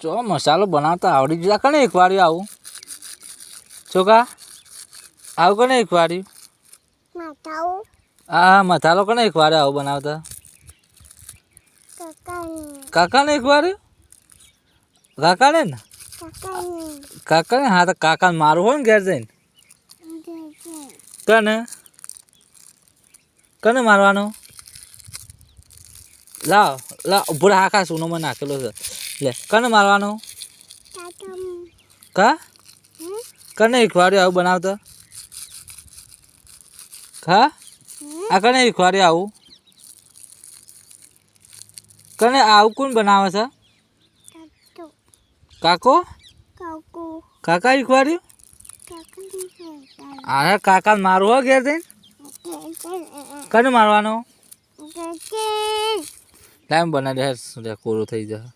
જો મસાલો બનાવતા આવડી જતા કને એક વાર્યું આવું? છોકા આવું કને એક વાર્યું હા મસાલો કને એક વારે આવું બનાવતા? કાકાને. એક વાર્યું કાકાને ને? કાકાની. હા તો કાકાને મારું હોય ને ઘેર જઈને? કને? કને મારવાનો? લાવ લાવ ઊભો રહે, આખા મને નાખેલો છે. લે કને મારવાનો? કા? કને ખવાડ્યું આવું બનાવતા? હા આ કને ખવાડ્યું આવું? કને આવું કોણ બનાવે છે? કાકો? કાકો કાકા ખવાડ્યું અરે કાકા મારું હો ઘેર જઈને? કને મારવાનો? ટાઈમ બનાવી દે કોરું થઈ જશે.